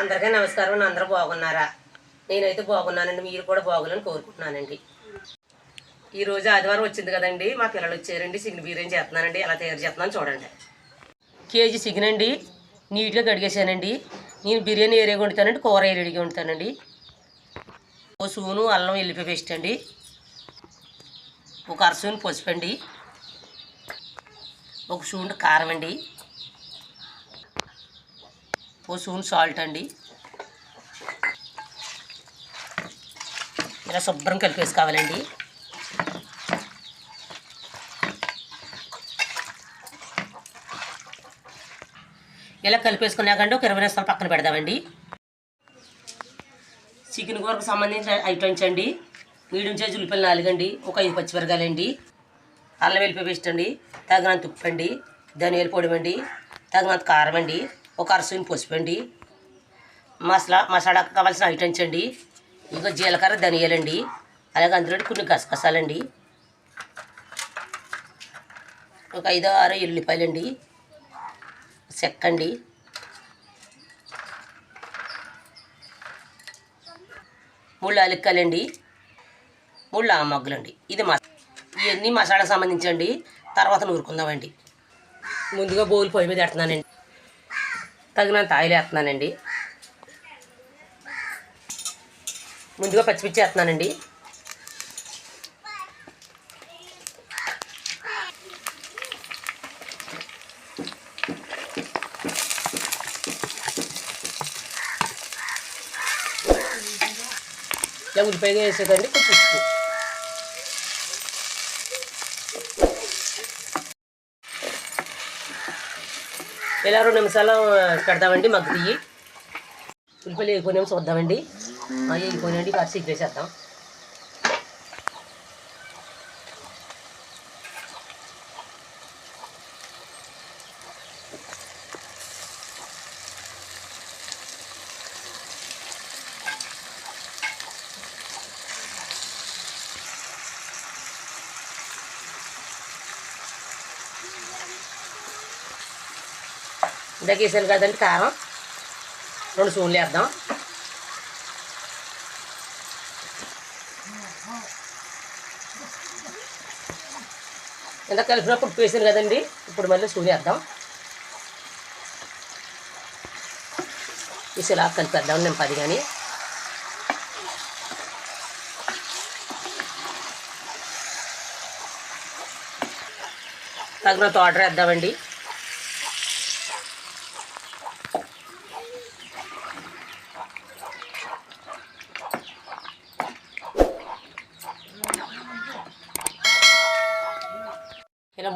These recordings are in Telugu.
అందరికీ నమస్కారం అందరూ బాగున్నారా? నేనైతే బాగున్నానండి. మీరు కూడా బాగులని కోరుకుంటున్నానండి. ఈరోజు ఆదివారం వచ్చింది కదండి. మా పిల్లలు వచ్చారండి. సిగ్న బిర్యానీ చేస్తున్నానండి ఎలా తయారు చేస్తున్నాను చూడండి. కేజీ చికెన్ అండి. నీట్గా కడిగేసానండి నేను బిర్యానీ ఏరియా వండుతానండి కూర ఏరియా వండుతానండి ఓ సూను అల్లం వెల్లిపాయ పేస్ట్ అండి. ఒక అరసూను పసుపు అండి. ఒక సూన్ కారం అండి. ఓ సూన్ సాల్ట్ అండి. ఇలా శుభ్రం కలిపేసుకోవాలండి. ఇలా కలిపేసుకున్నాకండి ఒక ఇరవై నిమిషాలు పక్కన పెడదామండి. చికెన్ కూరకు సంబంధించిన ఐటమ్స్ అండి. మీడియం సైజు ఉల్లిపల్లి నాలుగండి ఒక ఐదు పచ్చిమిరకాయలండి. అల్లం వెల్లిపాయ పేస్ట్ అండి తగినంత ఉప్పు అండి ధనియాల పొడి అండి తగినంత కారం అండి. ఒక అరసూని పసుపు అండి మసాలా మసాలాకు కావాల్సిన ఐటమ్స్ అండి. ఇంకా జీలకర్ర ధనియాలండి. అలాగే అందులో కొన్ని గసగసాలండి. ఒక ఐదో ఆరో ఎల్లిపాయలండి చెక్కండి మూడు అలిక్కలండి మూడు లామగ్గులండి. ఇది మసా ఇవన్నీ మసాలాకు సంబంధించండి. తర్వాత నూరుకుందామండి. ముందుగా బౌల్ పొయ్యి మీద పెడుతున్నానండి తగినంత ఆయిల్ వేస్తున్నానండి. ముందుగా పచ్చిమిర్చి వేస్తున్నానండి. ఇలా ఉల్లిపాయ వేసేదండి కొంచెం ఇలా రెండు నిమిషాలు పెడతామండి మగ్గు తీయి. ఉల్లిపాయలు వేగిపోయినా చూద్దామండి. వేగిపోయినండి కాస్త వేసేద్దాం ఇందాక వేసాను కదండి కారం. రెండు స్పూన్లు వేద్దాం. ఇందాక కలిపినప్పుడు వేసాను కదండి ఇప్పుడు మళ్ళీ స్పూన్ వేద్దాం. వేసి కలిపి కలిపేద్దాం నేను పది కానీ. తగినంత ఆర్డర్ వేద్దామండి.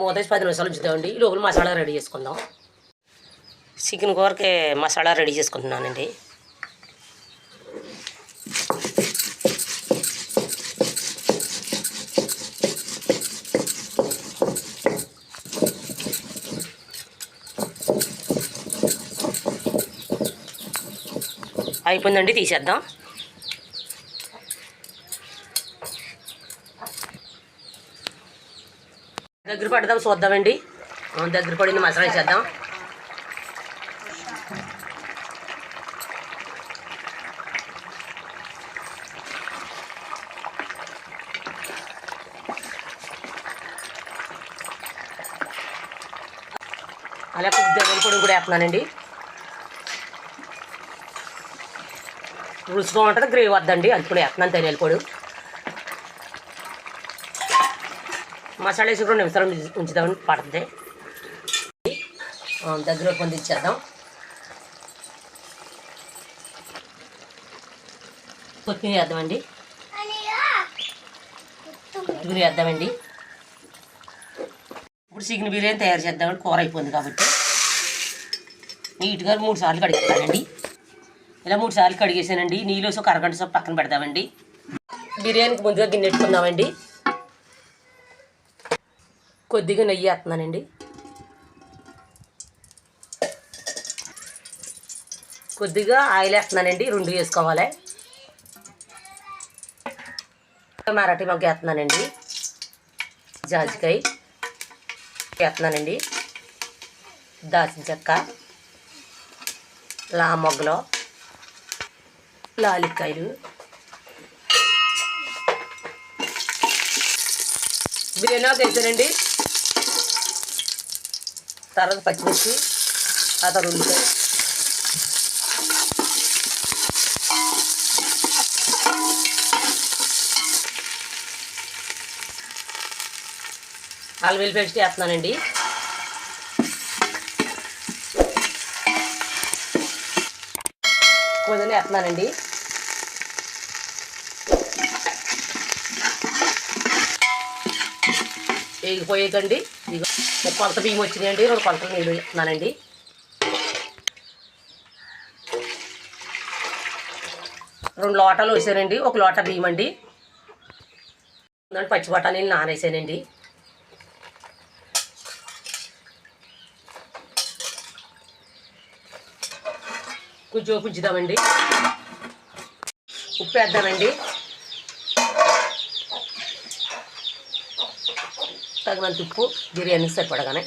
ఇలా మూతేసి పది నిమిషాలు ఉంచుతామండి. ఈ లోపల మసాలా రెడీ చేసుకుందాం. చికెన్ కూరకి మసాలా రెడీ చేసుకుంటున్నానండి. అయిపోయిందండి తీసేద్దాం. దగ్గర పడదాం చూద్దామండి. దగ్గర పడింది మసాలా వేసేద్దాం అలా కొద్దిగా పొడి కూడా వేస్తున్నానండి. రుచిగా ఉంటుంది గ్రేవీ వద్దండి అది కూడా వేస్తున్నాను ధనియాల పొడి. మసాలా వేసి రెండు నిమిషాలు ఉంచుదామని పడుతుంది. దగ్గర పొందించేద్దాం కొత్తిమీర వేద్దామండి. కొత్తిమీర వేద్దామండి. ఇప్పుడు చికెన్ బిర్యానీ తయారు చేద్దామండి కూర అయిపోయింది కాబట్టి నీట్గా మూడు సార్లు కడిగేస్తానండి. ఇలా మూడు సార్లు కడిగేసానండి. నీళ్ళు వేసి ఒక అరగంట సేపు పక్కన పెడదామండి. బిర్యానీకి ముందుగా గిన్నె పెట్టుకుందామండి. కొద్దిగా నెయ్యి వేస్తున్నానండి. కొద్దిగా ఆయిల్ వేస్తున్నానండి రెండు వేసుకోవాలి. మరాఠీ మొగ్గ వేస్తున్నానండి. జాజికాయ వేస్తున్నానండి. దాల్చిన చెక్క లా మొగ్గలో లాలిక్కాయలు. బిర్యానీ ఆకు వేసానండి తర్వాత పచ్చిమిర్చి ఆ తర్వాత ఉల్లిపాయ అల్లం వెల్లి పేస్ట్ వేస్తున్నానండి. కొంచెం వేస్తున్నానండి. వేగిపోయేకండి ఇక కొలత బియ్యం వచ్చినాయండి. రెండు కొలతలు నీళ్ళు వేస్తున్నానండి రెండు లోటాలు వేసానండి. ఒక లోట బియ్యం అండి. దాంట్లో పచ్చి బఠానీలు నానేసానండి. కొంచెం ఉంచుదామండి ఉప్పు వేద్దామండి. తగినంత ఉప్పు బిర్యానీ సరిపడగానే.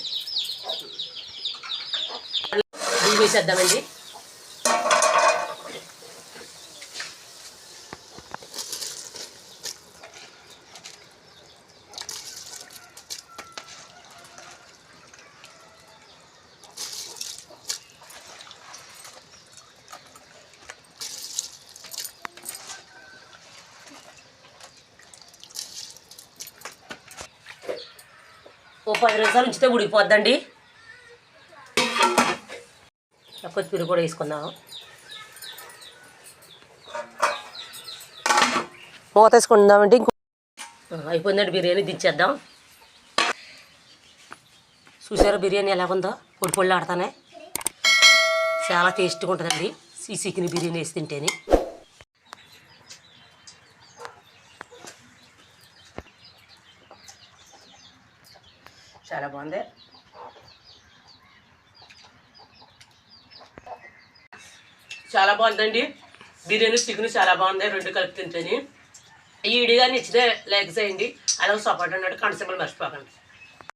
బియ్యం వేసేద్దామండి పది నిమిషాలు ఉంచితే ఉడికిపోద్దండి కొత్తిమీర కూడా వేసుకుందాం. మూత వేసుకుందామండి ఇంకో అయిపోయిందండి బిర్యానీ దించేద్దాం. చూసారా బిర్యానీ ఎలా ఉందో? పొడి పొడి ఆడతానే చాలా టేస్ట్గా ఉంటుందండి. ఈ చికెన్ బిర్యానీ వేసి తింటేనే. చాలా బాగుంది. చాలా బాగుందండి. బిర్యానీ చికెన్ చాలా బాగుంది. రెండు కలిపి తింటేని. ఈ వీడియో నచ్చితే లైక్ చేయండి. అలాగే సపోర్ట్ అన్నాడు కన్సెంబుల్ మర్చిపోకండి.